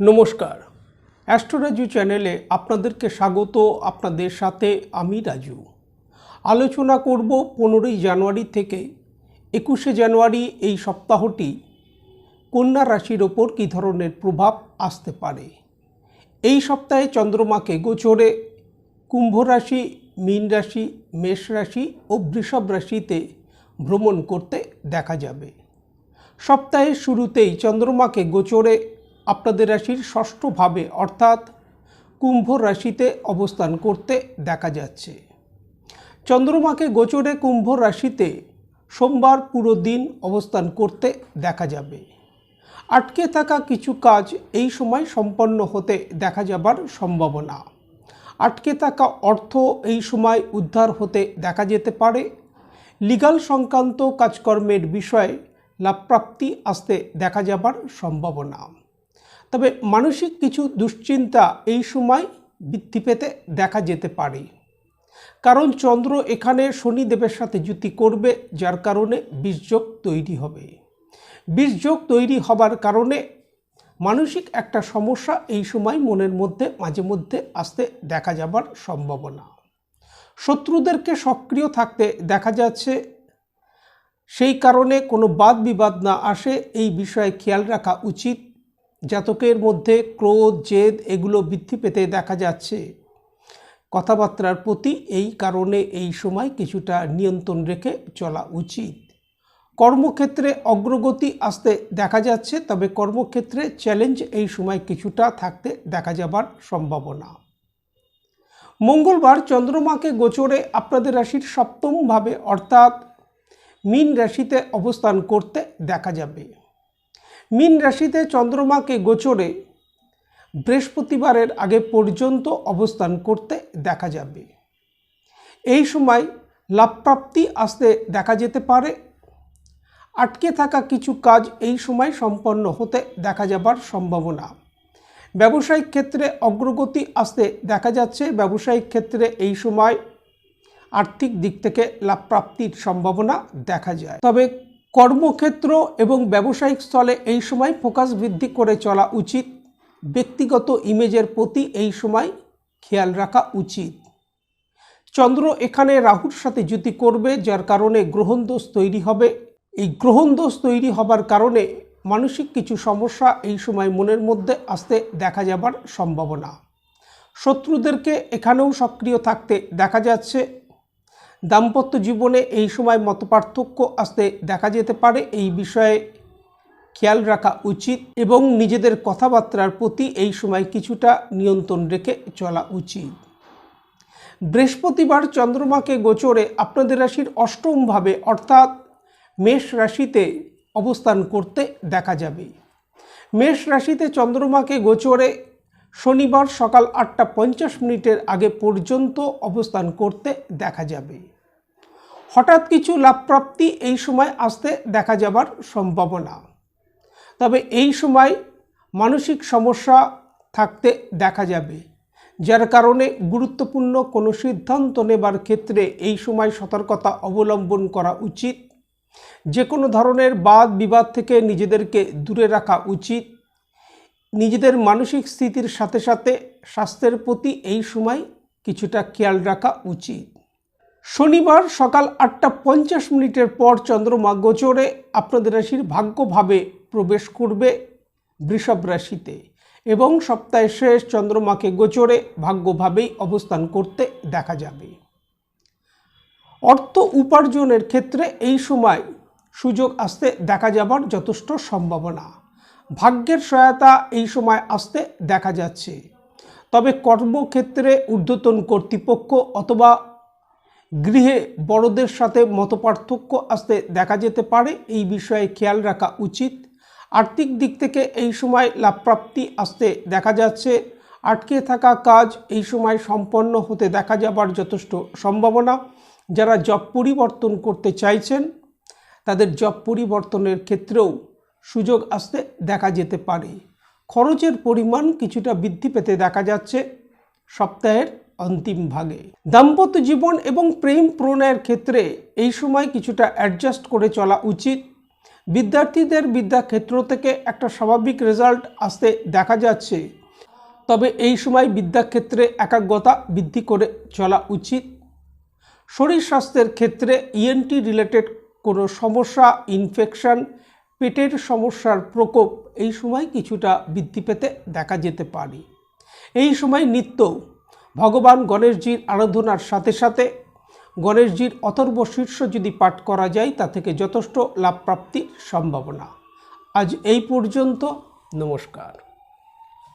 নমস্কার। অ্যাস্ট্রোরাজু চ্যানেলে আপনাদেরকে স্বাগত, আপনাদের সাথে আমি রাজু। আলোচনা করব পনেরোই জানুয়ারি থেকে একুশে জানুয়ারি এই সপ্তাহটি কন্যা রাশির ওপর কী ধরনের প্রভাব আসতে পারে। এই সপ্তাহে চন্দ্রমাকে গোচরে কুম্ভ রাশি, মীন রাশি, মেষ রাশি ও বৃষভ রাশিতে ভ্রমণ করতে দেখা যাবে। সপ্তাহের শুরুতেই চন্দ্রমাকে গোচরে আপনাদের রাশির ষষ্ঠভাবে, অর্থাৎ কুম্ভ রাশিতে অবস্থান করতে দেখা যাচ্ছে। চন্দ্রমাকে গোচরে কুম্ভ রাশিতে সোমবার পুরো দিন অবস্থান করতে দেখা যাবে। আটকে থাকা কিছু কাজ এই সময় সম্পন্ন হতে দেখা যাবার সম্ভাবনা। আটকে থাকা অর্থ এই সময় উদ্ধার হতে দেখা যেতে পারে। লিগাল সংক্রান্ত কাজকর্মের বিষয়ে লাভপ্রাপ্তি আসতে দেখা যাবার সম্ভাবনা। তবে মানসিক কিছু দুশ্চিন্তা এই সময় বৃদ্ধি পেতে দেখা যেতে পারে। কারণ চন্দ্র এখানে শনিদেবের সাথে যুতি করবে, যার কারণে বীজযোগ তৈরি হবে। বীজযোগ তৈরি হবার কারণে মানসিক একটা সমস্যা এই সময় মনের মধ্যে, মাঝে মধ্যে আসতে দেখা যাবার সম্ভাবনা। শত্রুদেরকে সক্রিয় থাকতে দেখা যাচ্ছে, সেই কারণে কোনো বাদ বিবাদ না আসে, এই বিষয়ে খেয়াল রাখা উচিত। জাতকের মধ্যে ক্রোধ, জেদ এগুলো বৃদ্ধি পেতে দেখা যাচ্ছে। কথাবার্তার প্রতি এই কারণে এই সময় কিছুটা নিয়ন্ত্রণ রেখে চলা উচিত। কর্মক্ষেত্রে অগ্রগতি আসতে দেখা যাচ্ছে, তবে কর্মক্ষেত্রে চ্যালেঞ্জ এই সময় কিছুটা থাকতে দেখা যাবার সম্ভাবনা। মঙ্গলবার চন্দ্রমাকে গোচরে আপনাদের রাশির সপ্তমভাবে অর্থাৎ মীন রাশিতে অবস্থান করতে দেখা যাবে। মীন রাশিতে চন্দ্রমাকে গোচরে বৃহস্পতিবারের আগে পর্যন্ত অবস্থান করতে দেখা যাবে। এই সময় লাভপ্রাপ্তি আসতে দেখা যেতে পারে। আটকে থাকা কিছু কাজ এই সময় সম্পন্ন হতে দেখা যাবার সম্ভাবনা। ব্যবসায়িক ক্ষেত্রে অগ্রগতি আসতে দেখা যাচ্ছে। ব্যবসায়িক ক্ষেত্রে এই সময় আর্থিক দিক থেকে লাভপ্রাপ্তির সম্ভাবনা দেখা যায়। তবে কর্মক্ষেত্র এবং ব্যবসায়িক স্থলে এই সময় ফোকাস বৃদ্ধি করে চলা উচিত। ব্যক্তিগত ইমেজের প্রতি এই সময় খেয়াল রাখা উচিত। চন্দ্র এখানে রাহুর সাথে যুতি করবে, যার কারণে গ্রহণদোষ তৈরি হবে। এই গ্রহণদোষ তৈরি হবার কারণে মানসিক কিছু সমস্যা এই সময় মনের মধ্যে আসতে দেখা যাবার সম্ভাবনা। শত্রুদেরকে এখানেও সক্রিয় থাকতে দেখা যাচ্ছে। দাম্পত্য জীবনে এই সময় মতপার্থক্য আসতে দেখা যেতে পারে। এই বিষয়ে খেয়াল রাখা উচিত এবং নিজেদের কথাবার্তার প্রতি এই সময় কিছুটা নিয়ন্ত্রণ রেখে চলা উচিত। বৃহস্পতিবার চন্দ্রমাকে গোচরে আপনাদের রাশির অষ্টমভাবে অর্থাৎ মেষ রাশিতে অবস্থান করতে দেখা যাবে। মেষ রাশিতে চন্দ্রমাকে গোচরে শনিবার সকাল আটটা পঞ্চাশ মিনিটের আগে পর্যন্ত অবস্থান করতে দেখা যাবে। হঠাৎ কিছু লাভপ্রাপ্তি এই সময় আসতে দেখা যাবার সম্ভাবনা। তবে এই সময় মানসিক সমস্যা থাকতে দেখা যাবে, যার কারণে গুরুত্বপূর্ণ কোনো সিদ্ধান্ত নেবার ক্ষেত্রে এই সময় সতর্কতা অবলম্বন করা উচিত। যে কোনো ধরনের বাদ বিবাদ থেকে নিজেদেরকে দূরে রাখা উচিত। নিজেদের মানসিক স্থিতির সাথে সাথে স্বাস্থ্যের প্রতি এই সময় কিছুটা খেয়াল রাখা উচিত। শনিবার সকাল আটটা পঞ্চাশ মিনিটের পর চন্দ্রমা গোচরে আপনাদের রাশির ভাগ্যভাবে প্রবেশ করবে বৃষভ রাশিতে এবং সপ্তাহের শেষ চন্দ্রমাকে গোচরে ভাগ্যভাবেই অবস্থান করতে দেখা যাবে। অর্থ উপার্জনের ক্ষেত্রে এই সময় সুযোগ আসতে দেখা যাবার যথেষ্ট সম্ভাবনা। ভাগ্যের সহায়তা এই সময় আসতে দেখা যাচ্ছে। তবে কর্মক্ষেত্রে ঊর্ধ্বতন কর্তৃপক্ষ অথবা গৃহে বড়দের সাথে মতপার্থক্য আসতে দেখা যেতে পারে, এই বিষয়ে খেয়াল রাখা উচিত। আর্থিক দিক থেকে এই সময় লাভপ্রাপ্তি আসতে দেখা যাচ্ছে। আটকে থাকা কাজ এই সময় সম্পন্ন হতে দেখা যাবার যথেষ্ট সম্ভাবনা। যারা জব পরিবর্তন করতে চাইছেন, তাদের জব পরিবর্তনের ক্ষেত্রেও সুযোগ আসতে দেখা যেতে পারে। খরচের পরিমাণ কিছুটা বৃদ্ধি পেতে দেখা যাচ্ছে সপ্তাহের অন্তিম ভাগে। দাম্পত্য জীবন এবং প্রেম প্রণয়ের ক্ষেত্রে এই সময় কিছুটা অ্যাডজাস্ট করে চলা উচিত। বিদ্যার্থীদের বিদ্যাক্ষেত্র থেকে একটা স্বাভাবিক রেজাল্ট আসতে দেখা যাচ্ছে। তবে এই সময় বিদ্যাক্ষেত্রে একাগ্রতা বৃদ্ধি করে চলা উচিত। শরীর স্বাস্থ্যের ক্ষেত্রে ইএনটি রিলেটেড কোনো সমস্যা ইনফেকশন পেটের সমস্যার প্রকোপ এই সময় কিছুটা বৃদ্ধি পেতে দেখা যেতে পারে। এই সময় নিত্য ভগবান গণেশজির আরাধনার সাথে সাথে গণেশজির অথর্ব শীর্ষ যদি পাঠ করা যায়, তা থেকে যথেষ্ট লাভ প্রাপ্তির সম্ভাবনা। আজ এই পর্যন্ত, নমস্কার।